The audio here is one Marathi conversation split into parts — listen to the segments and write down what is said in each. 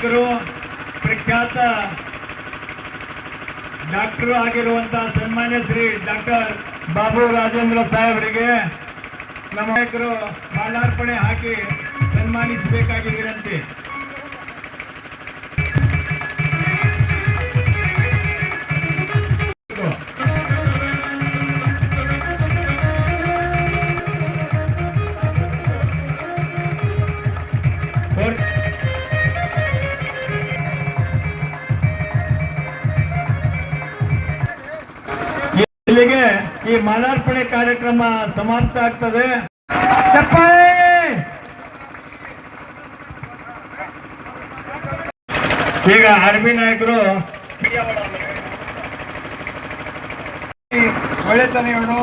ನಾಯಕರು, ಪ್ರಖ್ಯಾತ ಡಾಕ್ಟರ್ ಆಗಿರುವಂತಹ ಸನ್ಮಾನ್ಯ ಶ್ರೀ ಡಾಕ್ಟರ್ ಬಾಬು ರಾಜೇಂದ್ರ ಸಾಹೇಬರಿಗೆ ನಮ್ಮ ನಾಯಕರು ಮಾಲಾರ್ಪಣೆ ಹಾಕಿ ಸನ್ಮಾನಿಸಬೇಕಾಗಿ ಈ ಮಾಲಾರ್ಪಣೆ ಕಾರ್ಯಕ್ರಮ ಸಮಾಪ್ತ ಆಗ್ತದೆ. ಚಪ್ಪಾಳೆ! ಈಗ ಆರ್ಮಿ ನಾಯಕರು ಒಳ್ಳೆತನಗಳು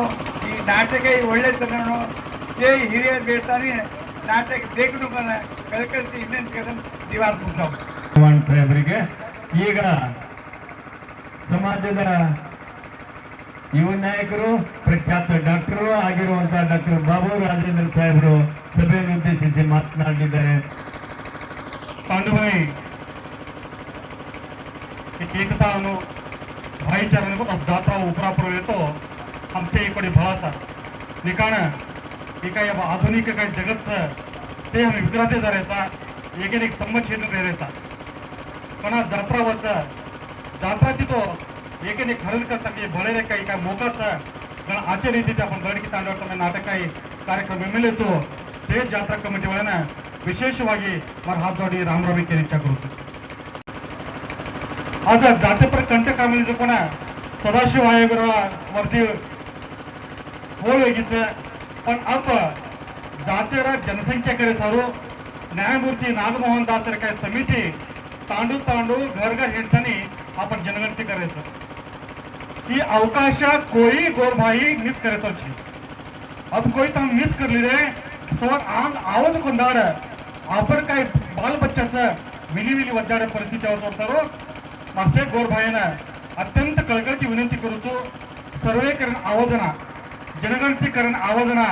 ಈ ನಾಟಕ ಈ ಒಳ್ಳೆತನಗಳು ಸೇ ಹಿರಿಯರು ಬೇತಾನೆ ನಾಟಕ ಬೇಕು ಕಲ್ಕಲ್ತಿ ಇನ್ನೇನು ಕೇಳ ದಿವಾರ ಭಗವಾನ್ ಸಾಹೇಬರಿಗೆ ಈಗ ಸಮಾಜದ ಯುವ ನಾಯಕರು ಪ್ರಖ್ಯಾತ ಡಾಕ್ಟರು ಆಗಿರುವಂತಹ ಡಾಕ್ಟರ್ ಬಾಬು ರಾಜೇಂದ್ರ ಸಾಹೇಬರು ಸಭೆಯನ್ನು ಉದ್ದೇಶಿಸಿ ಮಾತನಾಡಿದ್ದಾರೆ तांडुभाई एक एकता अनु भाईचाराने बघ जात्रा उपरापुर येतो आमच्या इकडे भळाचा निकाण हे काय अब आधुनिक काय जगतचं ते आम्ही विक्राते जायचा एक एक संमत क्षेत्र रेरेचा पण आज जात्रा वरचा जात्रा तिथो ಏಕೆಂದರೆ ಕನ್ನಡಕ ತಮಗೆ ಬಳೆದಕ್ಕೆ ಈಗ ಮೊಗಸ ಆಚೆ ರೀತಿಯಲ್ಲಿ आपण ತಾಂಡವ ನಾಟಕ ಕಾರ್ಯಕ್ರಮ ಬೆಂಬಲಿಸು ಸ್ಟೇಜ್ ಜಾತ್ರಾ ಕಮಿಟಿ ಒಳನ ವಿಶೇಷವಾಗಿ ಮರ ರಾಮರಾಮಿಕೆ ಇಚ್ಛಾ ಕೊಡುತ್ತೆ आज जातीपर कंटक आम्ही कोण सदाशिव आयोगराव वरती होळ वेगीचं पण आता जातीवर जनसंख्या करे सारू न्यायमूर्ती नागमोहन दास काय समिती तांडू तांडू घर घर हिंडताना आपण जनगणती करायचं. की अवकाशात कोई गोरभाई मिस करतो अब कोई तो मिस कर ली रे. सो आज आवाज कोंदाड आपण काय बाल बच्चाचं विली विली वद्दाड परिस्थितीवर सोडतारो मासे गोरभाईना अत्यंत कळकळची विनंती करूचो. सर्वेकरण आवाजना. जनगणतीकरण आवाजना.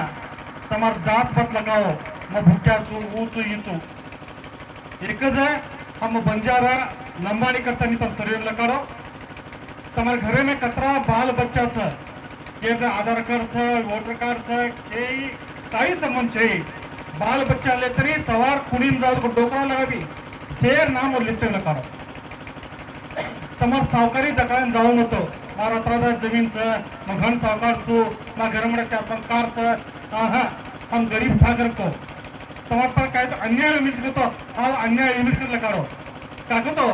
तमार जात पत लगाओ मग भुक्या चू ऊ चू ये चू एकच आहे हम बंजारा लंबाणी करता नहीं तब शरीर लकारो તમારા ઘરે મેં કતરા બાલ બચ્ચા છે કે તે આધાર કાર્ડ છે વોટર કાર્ડ છે કે काही संबंध છે बाल बच्चा ले तरी सवार कुणीम जाऊ डोकरा लगावी शेर नाम और लिखते लकारो તમારે સાવકારી દકાન જવાનું હતું મારા ત્રણ જમીન છે मैं घन सावकार છું मैं घर में चार पांच कार છે हाँ हाँ हम गरीब सागर को तव्हां कायदो अन्याय ಮಿತಿಗತೋ ಆ ಅನ್ಯಾಯ ಮಿತಿಗಲ ಕಾಡೋ ಕಾಕತೋ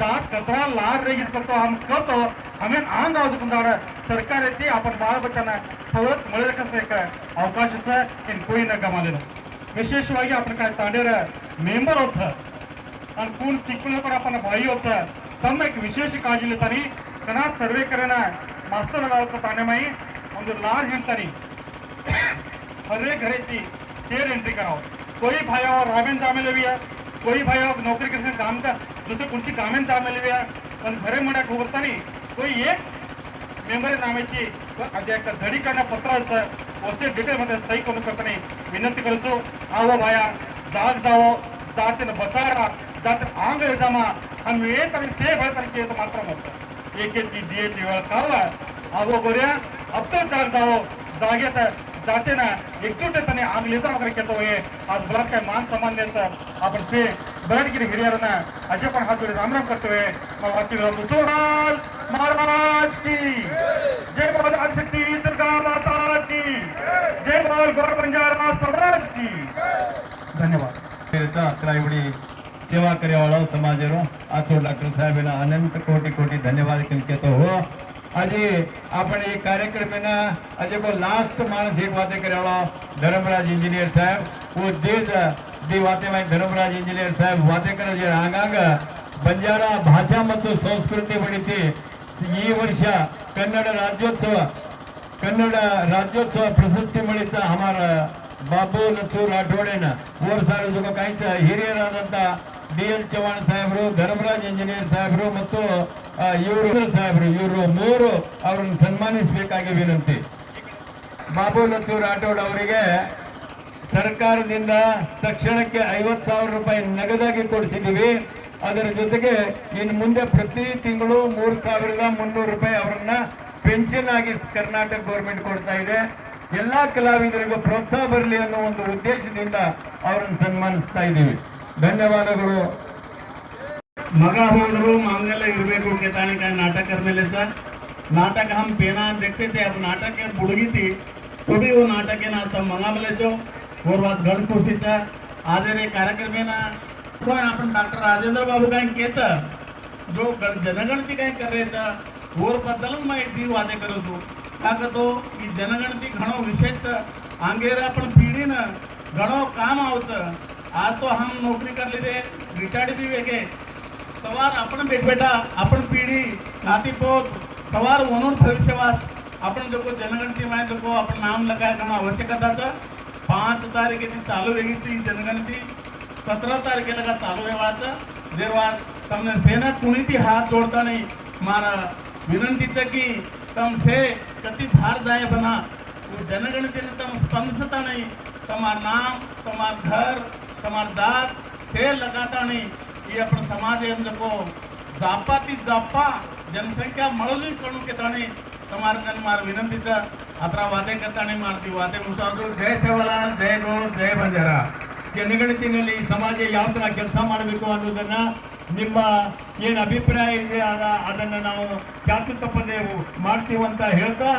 ಜಾತ್ ಕತ್ರ ಲಾಡ್ ರೇಗಿಸ್ಕತೋ ಹಮ್ ಕತೋ ಆಮೇಲೆ ಆಂಗ್ ಆಜುಕುಂದಾಡ ಸರ್ಕಾರ ಐತಿ आपण ಬಾಳ ಬಚ್ಚನ ಸವತ್ ಮಳೆಕ ಸೇಕ ಅವಕಾಶದ ಇನ್ ಕೋಯಿನ ಗಮಾಲಿನ ವಿಶೇಷವಾಗಿ आपण काय ತಾಂಡೇರ मेंबर होत आणि कोण शिकलं पण आपण भाई होत ತಮ್ಮ एक ವಿಶೇಷ ಕಾಳಜಿ ಲೇತಾನಿ ಕಣ ಸರ್ವೇಕರನ ಮಾಸ್ತರ್ ಗಾವತ್ತ ತಾಣೆಮಾಯಿ ಒಂದು ಲಾಡ್ ಹೇಳ್ತಾನೆ ಹರೇ घरे ती स्टेट एंट्री करावं कोई भायावर हो, रामेन जामेले भी है। कोई भायावर हो, नौकरी करके काम का दुसरे कुणसी कामेन जामेले भी है? पण घरे म्हणा उभरतानी कोई एक मेंबर नावाची एक धडी करणं पत्राचं वरचे डिटेलमध्ये सही करून करताना विनंती करतो आवो भाया जाग जावो जातीनं बचारा जात आंग जमा। आणि येत आणि से भरताना येत मात्र मोठं एक एक दिये ती वेळ कावा आवो गोऱ्या अब तो जाग जावो जागेत जाते ना एकजुट तेने आग लेता वगैरे घेतो हे आज बरात काय मान सन्मान द्यायचं. आपण ते बैठगिरी हिरियर ना आज आपण हा जोडी रामराम करतोय. मला वाटतं जाऊ सोडाल महाराज की. जय बाल आदिशक्ती इंद्रगा माता की. जय बाल गोर पंजार महाराज की. धन्यवाद. तेरचा अकरा एवढी सेवा करेवाळा समाजरो आचोड डॉक्टर साहेबांना अनंत कोटी कोटी धन्यवाद केलं घेतो हो. अजे जी एक कार्यक्रम न अ जको लास्ट मानस ही वाते कराणो धर्मराज इंजीनियर साहेब वो तेज दी वाते माई धर्मराज इंजीनियर साहेब वाते करण जी आगांग बंजारा भाषा मत जो संस्कृति बणी थी ई वर्षा कन्नड राज्योत्सव कन्नड राज्योत्सव प्रशस्ति बणी छा हमारा बापू लथू राठोड़े न वो सारो जको काई च हिरी ಡಿ ಎಲ್ ಚವ್ಹಾಣ್ ಸಾಹೇಬರು, ಧರ್ಮರಾಜ್ ಇಂಜಿನಿಯರ್ ಸಾಹೇಬರು ಮತ್ತು ಇವರು ಸಾಹೇಬರು. ಇವರು ಮೂರು ಅವರನ್ನು ಸನ್ಮಾನಿಸಬೇಕಾಗಿ ವಿನಂತಿ. ಬಾಬು ಲತ್ತೂರ್ ರಾಠೋಡ್ ಅವರಿಗೆ ಸರ್ಕಾರದಿಂದ ತಕ್ಷಣಕ್ಕೆ ಐವತ್ತು ಸಾವಿರ ರೂಪಾಯಿ ನಗದಾಗಿ ಕೊಡಿಸಿದ್ದೀವಿ. ಅದರ ಜೊತೆಗೆ ಇನ್ನು ಮುಂದೆ ಪ್ರತಿ ತಿಂಗಳು ಮೂರು ಸಾವಿರದ ಮುನ್ನೂರು ರೂಪಾಯಿ ಅವರನ್ನ ಪೆನ್ಷನ್ ಆಗಿ ಕರ್ನಾಟಕ ಗೌರ್ಮೆಂಟ್ ಕೊಡ್ತಾ ಇದೆ. ಎಲ್ಲಾ ಕಲಾವಿದರಿಗೂ ಪ್ರೋತ್ಸಾಹ ಬರಲಿ ಅನ್ನೋ ಒಂದು ಉದ್ದೇಶದಿಂದ ಅವರನ್ನು ಸನ್ಮಾನಿಸ್ತಾ ಇದ್ದೀವಿ. ಧನ್ಯವಾದಗಳು ಮಗ ಹೋದ್ರು ಮಾಂಗಲ್ಯ ಇರಬೇಕು केताने काय नाटक करमेलेचा नाटक हम पेना देखते थे अब नाटक के बुडगी थी तो भी वो नाटक आहे ना आता मंगामलेचो गोरवास गण खुशीचा आज रे कार्यक्रम आहे ना तो आपण डॉक्टर राजेंद्र बाबू काय केच जो गण- जनगणती काय करायचा वर बद्दलच माहिती वादे करत हो का का तो की जनगणती घणो विशेष अंगेर आपण पिढीनं घणो काम आवतं आज तो हम नोकरी करले ते रिटायर्ड बी वेगळे सवार आपण बेटबेटा आपण पिढी नातीपोत सवार म्हणून भविष्यवास आपण जो जनगणती माय जो आपण नाम लगाय करणं आवश्यकताचं पाच तारखेची चालू वेगळी जनगणती सतरा तारखेला का चालू वेळाचं जेव्हा તમને સેના કુણીથી હાથ જોડતા નહીં મારા વિનંતી છે કે તમ સે કતિ ભાર જાય બના वो जनगणतीने તમ સ્પંદતા નહીં તમાર નામ તમાર ઘર તમારદાર ખેર ಸೇ એ આપણા સમાજ એમ લોકો જાપાથી જાપા જનસંખ્યા મળેલી કણું કે તાણી તમારે કન મારે વિનંતી છે આતરા વાતે કરતાની મારતી વાતે મુસાફર જય ಜೈ જય ગೌರ್ જય ಬಂಜಾರ ಜನಗಣತಿನಲ್ಲಿ ಸಮಾಜ ಯಾವ್ದರ ಕೆಲಸ ಮಾಡಬೇಕು ಅನ್ನೋದನ್ನು ನಿಮ್ಮ ಏನು ಅಭಿಪ್ರಾಯ ಇದೆ ಅದನ್ನ ನಾವು ಜಾತಿ ತಪ್ಪದೇ ಮಾಡ್ತೀವಂತ ಹೇಳ್ತಾ